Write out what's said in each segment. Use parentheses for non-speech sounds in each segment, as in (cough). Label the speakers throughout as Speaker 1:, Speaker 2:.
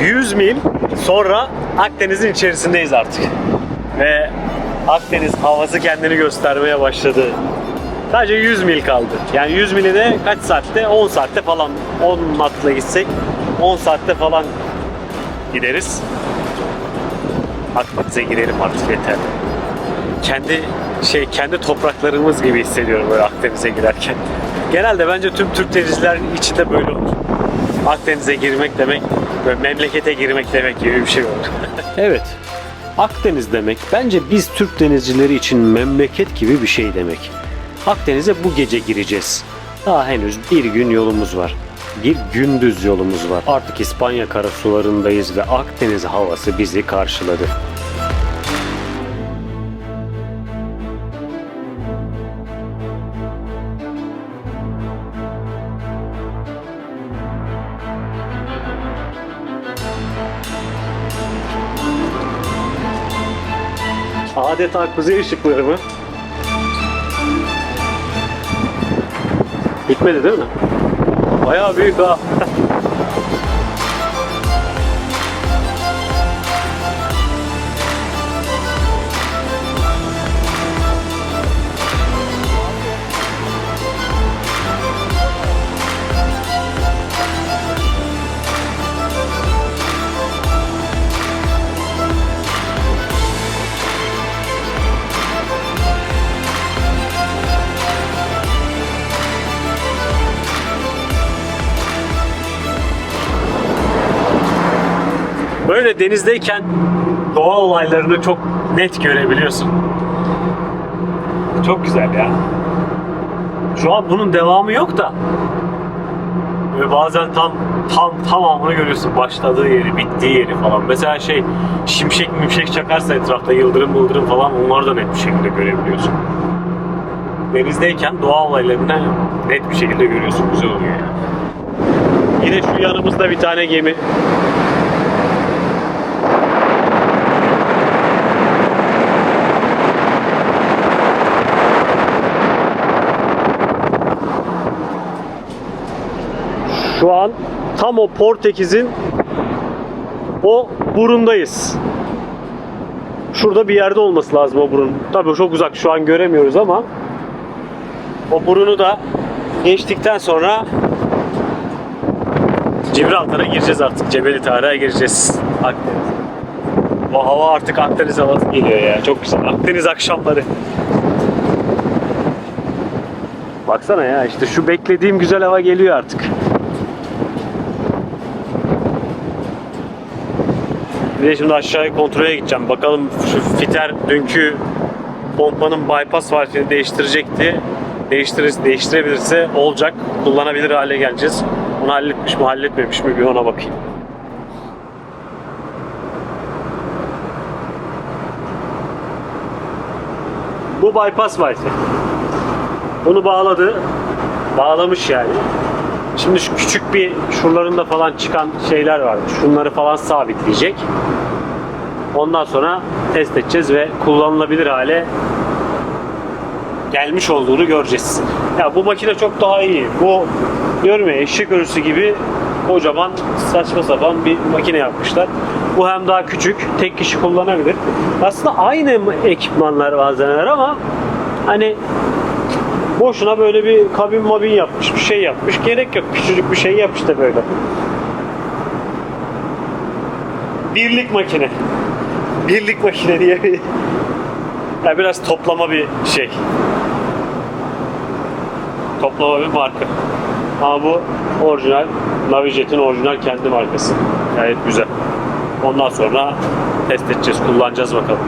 Speaker 1: 100 mil sonra Akdeniz'in içerisindeyiz artık. Ve Akdeniz havası kendini göstermeye başladı. Sadece 100 mil kaldı. Yani 100 mili de kaç saatte? 10 saatte falan. 10 matla gitsek 10 saatte falan gideriz. Akdeniz'e girelim artık yeter. Kendi şey kendi topraklarımız gibi hissediyorum böyle Akdeniz'e girerken. Genelde bence tüm Türk denizcilerin içinde böyle olur. Akdeniz'e girmek demek böyle memlekete girmek demek gibi bir şey olur. (laughs) evet. Akdeniz demek bence biz Türk denizcileri için memleket gibi bir şey demek. Akdeniz'e bu gece gireceğiz. Daha henüz bir gün yolumuz var. Bir gündüz yolumuz var. Artık İspanya karasularındayız ve Akdeniz havası bizi karşıladı. Adeta kuzey ışıkları mı? Bitmedi değil mi? Bayağı büyük ha. Böyle denizdeyken doğa olaylarını çok net görebiliyorsun. Çok güzel ya. Şu an bunun devamı yok da böyle bazen tam tam tamamını görüyorsun. Başladığı yeri, bittiği yeri falan. Mesela şey şimşek mimşek çakarsa etrafta yıldırım yıldırım falan onları da net bir şekilde görebiliyorsun. Denizdeyken doğa olaylarını net bir şekilde görüyorsun. Güzel oluyor yani. Yine şu yanımızda bir tane gemi. Şu an tam o Portekiz'in o burundayız. Şurada bir yerde olması lazım o burun. Tabii çok uzak şu an göremiyoruz ama o burunu da geçtikten sonra Gibraltar'a gireceğiz artık. Cebeli Tarık'a gireceğiz. Akdeniz. O hava artık Akdeniz havası geliyor ya. Çok güzel. Akdeniz akşamları. Baksana ya işte şu beklediğim güzel hava geliyor artık. De şimdi aşağıya kontrole gideceğim. Bakalım şu fiter dünkü pompanın bypass valfini değiştirecekti. Değiştirir, değiştirebilirse olacak. Kullanabilir hale geleceğiz. Onu halletmiş mi halletmemiş mi bir ona bakayım. Bu bypass valfi. Bunu bağladı. Bağlamış yani. Şimdi şu küçük bir şuralarında falan çıkan şeyler vardı. Şunları falan sabitleyecek. Ondan sonra test edeceğiz ve kullanılabilir hale gelmiş olduğunu göreceğiz. Ya bu makine çok daha iyi. Bu diyorum ya eşek örüsü gibi kocaman saçma sapan bir makine yapmışlar. Bu hem daha küçük, tek kişi kullanabilir. Aslında aynı ekipmanlar malzemeler ama hani boşuna böyle bir kabin mabin yapmış, bir şey yapmış. Gerek yok. Küçücük bir şey yap işte böyle. Birlik makine. Birlik makine diye bir... Ya biraz toplama bir şey. Toplama bir marka. Ama bu orijinal Navijet'in orijinal kendi markası. Gayet güzel. Ondan sonra test edeceğiz, kullanacağız bakalım.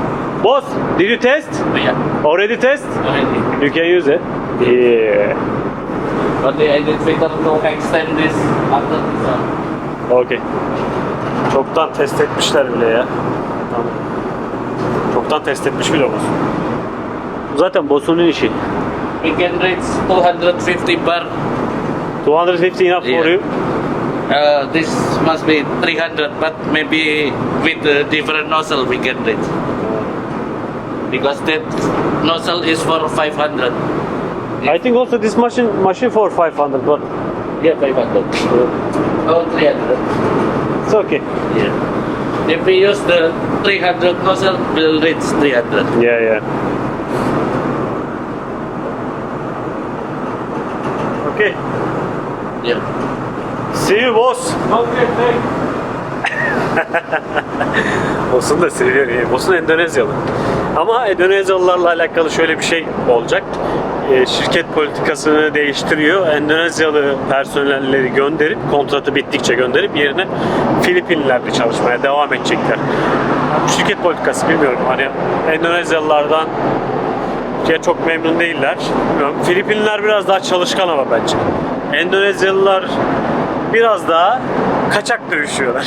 Speaker 1: Boss, did you test?
Speaker 2: Yeah,
Speaker 1: Already test?
Speaker 2: already.
Speaker 1: You can use it. Yeah.
Speaker 2: But the identifier to extend this after this one.
Speaker 1: Okay. Çoktan test etmişler bile ya. Tamam. Çoktan test etmiş bile. Zaten boss'unun işi.
Speaker 2: We can reach 250 bar.
Speaker 1: 250 enough for you?
Speaker 2: Uh, this must be 300, but maybe with a different nozzle we can reach. Because that nozzle is for 500.
Speaker 1: I think also this machine machine for 500 but
Speaker 2: Yeah, 500. Oh, 300.
Speaker 1: It's okay.
Speaker 2: Yeah. If we use the 300 nozzle, we'll reach 300.
Speaker 1: Yeah, yeah. Okay.
Speaker 2: Yeah.
Speaker 1: See you boss.
Speaker 2: Okay, thanks. (laughs)
Speaker 1: Bosun da yani. Bosun Endonezyalı. Ama Endonezyalılarla alakalı şöyle bir şey olacak. Ee, şirket politikasını değiştiriyor. Endonezyalı personelleri gönderip, kontratı bittikçe gönderip yerine Filipinlilerle çalışmaya devam edecekler. Şirket politikası bilmiyorum. Hani Endonezyalılardan ya çok memnun değiller. Bilmiyorum. Filipinliler biraz daha çalışkan ama bence. Endonezyalılar biraz daha kaçak dövüşüyorlar.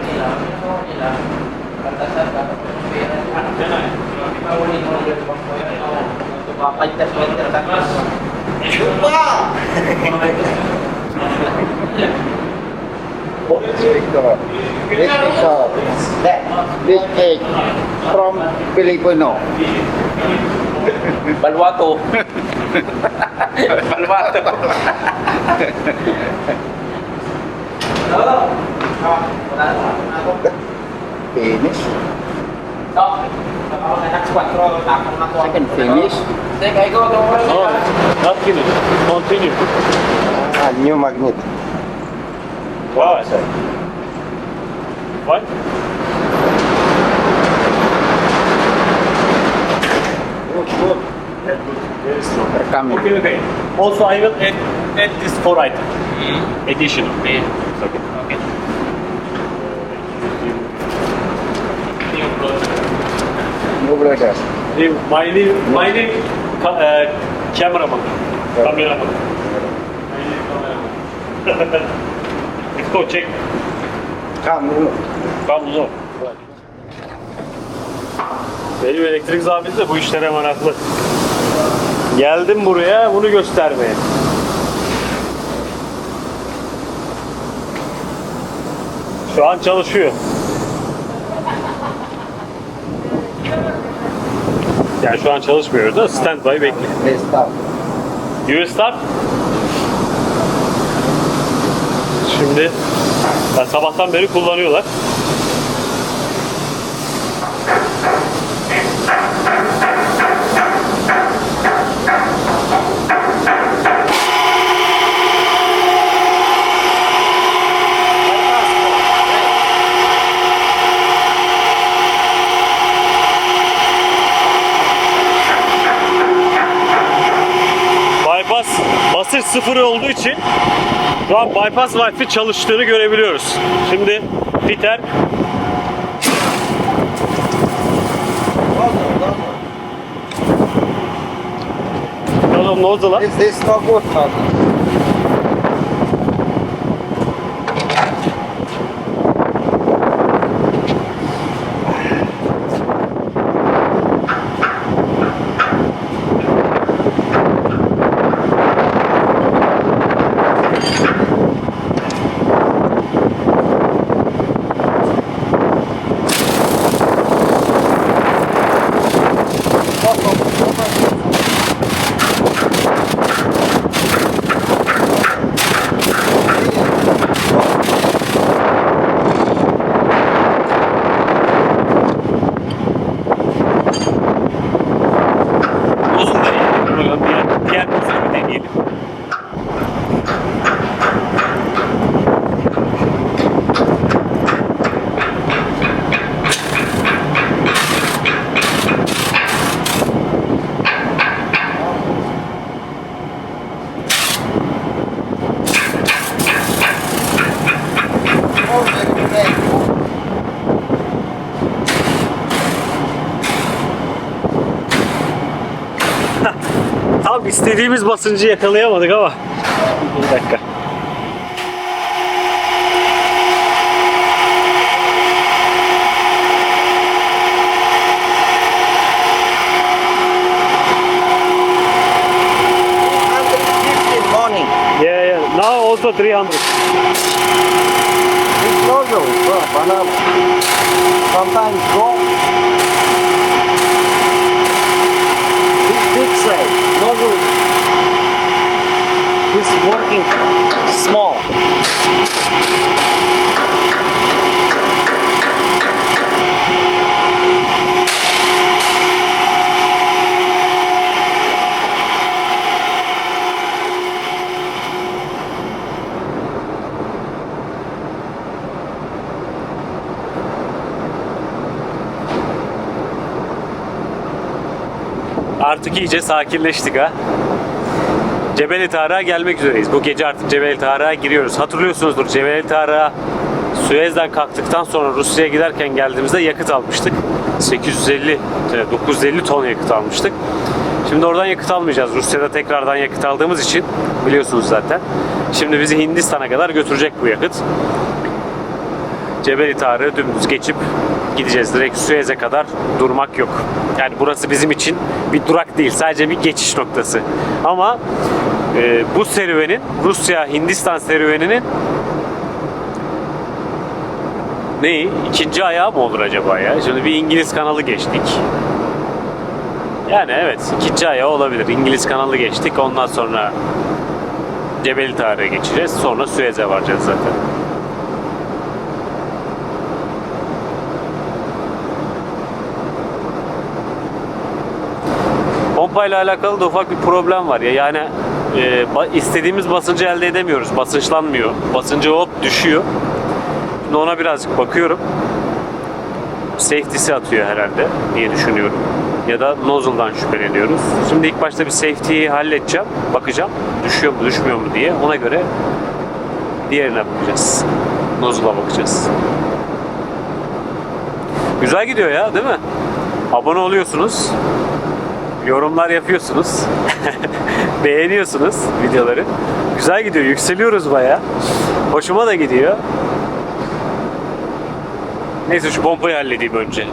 Speaker 3: 50 meter tapos. Lupa! Victor. Victor. Victor. From Filipino.
Speaker 2: Balwato. Balwato.
Speaker 3: Finish. Second finish.
Speaker 1: Oh, not finish. Continue.
Speaker 3: Ah, new magnet.
Speaker 1: Wow. What? Good, good. Very strong.
Speaker 3: They're coming.
Speaker 1: Okay, okay. Also, I will add, add this four item. Additional.
Speaker 2: Yeah.
Speaker 1: It's okay. Name, ca- uh, cameraman. Cameraman. My name, cameraman. (laughs) Let's go check.
Speaker 3: Come
Speaker 1: uzun. Benim elektrik zabiti de bu işlere meraklı. Geldim buraya bunu göstermeye. Şu an çalışıyor. Yani şu an çalışmıyor da standby bekliyor.
Speaker 3: Let's start.
Speaker 1: You will start. Şimdi ya sabahtan beri kullanıyorlar. Bypass basınç sıfır olduğu için şu an bypass valve'i çalıştığını görebiliyoruz. Şimdi Peter Oğlum nozzle lan.
Speaker 3: This is no good. no.
Speaker 1: Uzun basıncı yakalayamadık ama. Bir dakika. Yeah, yeah. Now also 300.
Speaker 3: It's normal, but sometimes go is working small.
Speaker 1: Artık iyice sakinleştik ha. Cebeli Tarık'a gelmek üzereyiz. Bu gece artık Cebeli Tarık'a giriyoruz. Hatırlıyorsunuzdur Cebeli Tarık'a Suez'den kalktıktan sonra Rusya'ya giderken geldiğimizde yakıt almıştık. 850, e, 950 ton yakıt almıştık. Şimdi oradan yakıt almayacağız. Rusya'da tekrardan yakıt aldığımız için biliyorsunuz zaten. Şimdi bizi Hindistan'a kadar götürecek bu yakıt. Cebeli Tarık'ı dümdüz geçip gideceğiz. Direkt Suez'e kadar durmak yok. Yani burası bizim için bir durak değil. Sadece bir geçiş noktası. Ama e, bu serüvenin Rusya-Hindistan serüveninin neyi? İkinci ayağı mı olur acaba ya? Şimdi bir İngiliz kanalı geçtik. Yani evet ikinci ayağı olabilir. İngiliz kanalı geçtik. Ondan sonra Cebeli Tarık'a geçeceğiz. Sonra Suez'e varacağız zaten. Pompayla alakalı da ufak bir problem var ya. Yani e, istediğimiz basıncı elde edemiyoruz. Basınçlanmıyor. Basıncı hop düşüyor. Şimdi ona birazcık bakıyorum. Safety'si atıyor herhalde diye düşünüyorum. Ya da nozzle'dan şüpheleniyoruz. Şimdi ilk başta bir safety'yi halledeceğim. Bakacağım. Düşüyor mu düşmüyor mu diye. Ona göre diğerine bakacağız. Nozzle'a bakacağız. Güzel gidiyor ya değil mi? Abone oluyorsunuz yorumlar yapıyorsunuz. (laughs) Beğeniyorsunuz videoları. Güzel gidiyor. Yükseliyoruz baya. Hoşuma da gidiyor. Neyse şu pompayı halledeyim önce.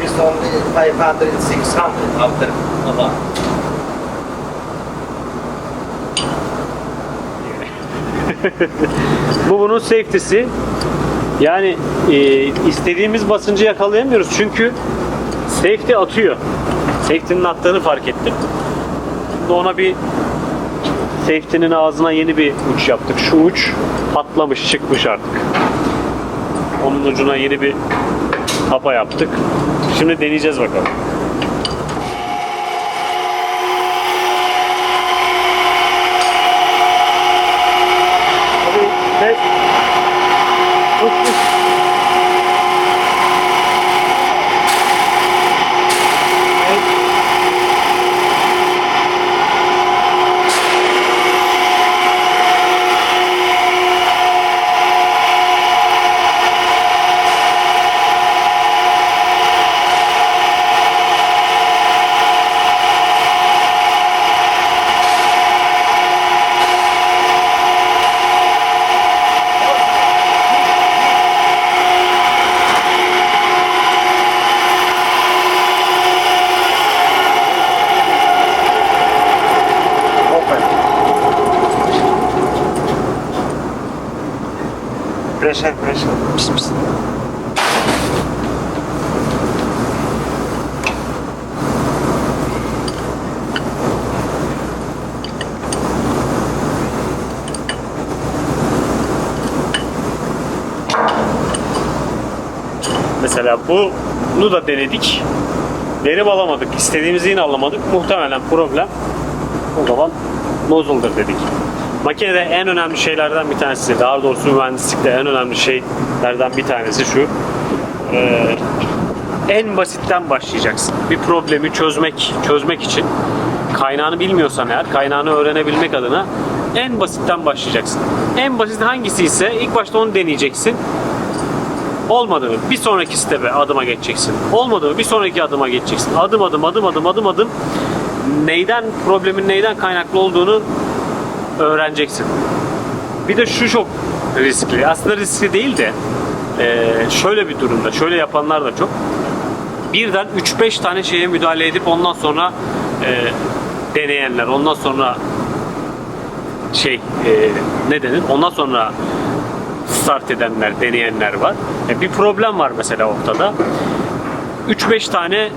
Speaker 3: This, only 500, 600 after Abba.
Speaker 1: Bu bunun safety'si. Yani e, istediğimiz basıncı yakalayamıyoruz çünkü safety atıyor. Safety'nin attığını fark ettim. Şimdi ona bir safety'nin ağzına yeni bir uç yaptık. Şu uç patlamış çıkmış artık. Onun ucuna yeni bir tapa yaptık. Şimdi deneyeceğiz bakalım.
Speaker 3: Pressure, pressure. Psst, psst.
Speaker 1: Mesela bunu da denedik. Verim alamadık. İstediğimizi yine alamadık. Muhtemelen problem o zaman nozzle'dır dedik. Makinede en önemli şeylerden bir tanesi, daha doğrusu mühendislikte en önemli şeylerden bir tanesi şu. Ee, en basitten başlayacaksın. Bir problemi çözmek çözmek için kaynağını bilmiyorsan eğer kaynağını öğrenebilmek adına en basitten başlayacaksın. En basit hangisi ise ilk başta onu deneyeceksin. Olmadı mı? Bir sonraki step'e adıma geçeceksin. Olmadı mı? Bir sonraki adıma geçeceksin. Adım adım adım adım adım adım neyden problemin neyden kaynaklı olduğunu öğreneceksin. Bir de şu çok riskli. Aslında riskli değil de eee, şöyle bir durumda, şöyle yapanlar da çok. Birden 3-5 tane şeye müdahale edip ondan sonra e, deneyenler, ondan sonra şey e, ne denir? Ondan sonra start edenler, deneyenler var. E, bir problem var mesela ortada. 3-5 tane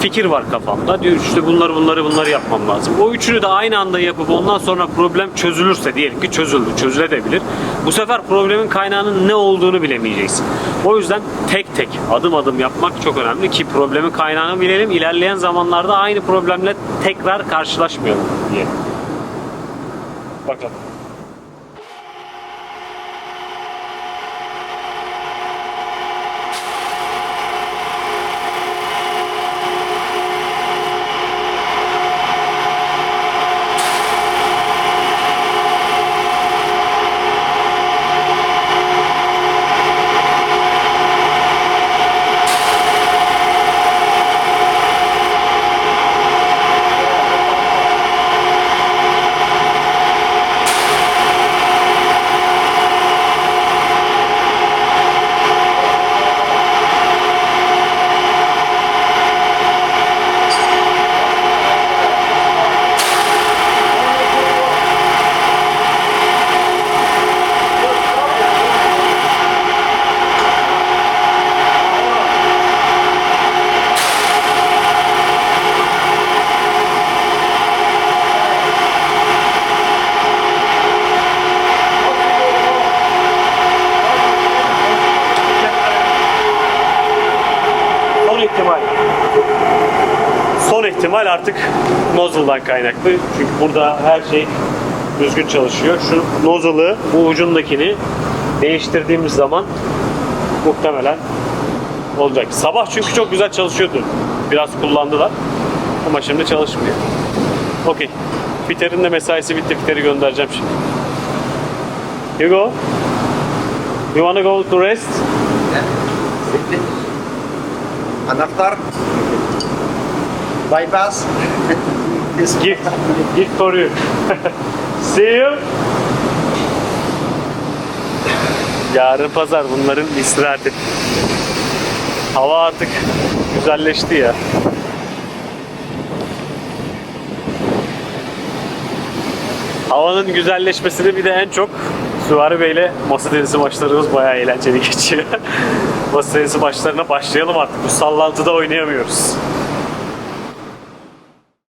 Speaker 1: fikir var kafamda. Diyor işte bunları bunları bunları yapmam lazım. O üçünü de aynı anda yapıp ondan sonra problem çözülürse diyelim ki çözüldü, çözülebilir. Bu sefer problemin kaynağının ne olduğunu bilemeyeceksin. O yüzden tek tek adım adım yapmak çok önemli ki problemin kaynağını bilelim. İlerleyen zamanlarda aynı problemle tekrar karşılaşmayalım diye. Bakalım. Son ihtimal. Son ihtimal artık nozzle'dan kaynaklı. Çünkü burada her şey düzgün çalışıyor. Şu nozzle'ı, bu ucundakini değiştirdiğimiz zaman muhtemelen olacak. Sabah çünkü çok güzel çalışıyordu. Biraz kullandılar. Ama şimdi çalışmıyor. Okey. Peter'in de mesaisi bitti. Peter'i göndereceğim şimdi. Hugo? You wanna go to rest?
Speaker 3: Anahtar. Bypass.
Speaker 1: Gift. Gift for you. (laughs) See you. Yarın pazar bunların istirahati. Hava artık güzelleşti ya. Havanın güzelleşmesini bir de en çok Süvari Bey'le masa tenisi maçlarımız bayağı eğlenceli geçiyor. (laughs) masa tenisi maçlarına başlayalım artık. Bu sallantıda oynayamıyoruz.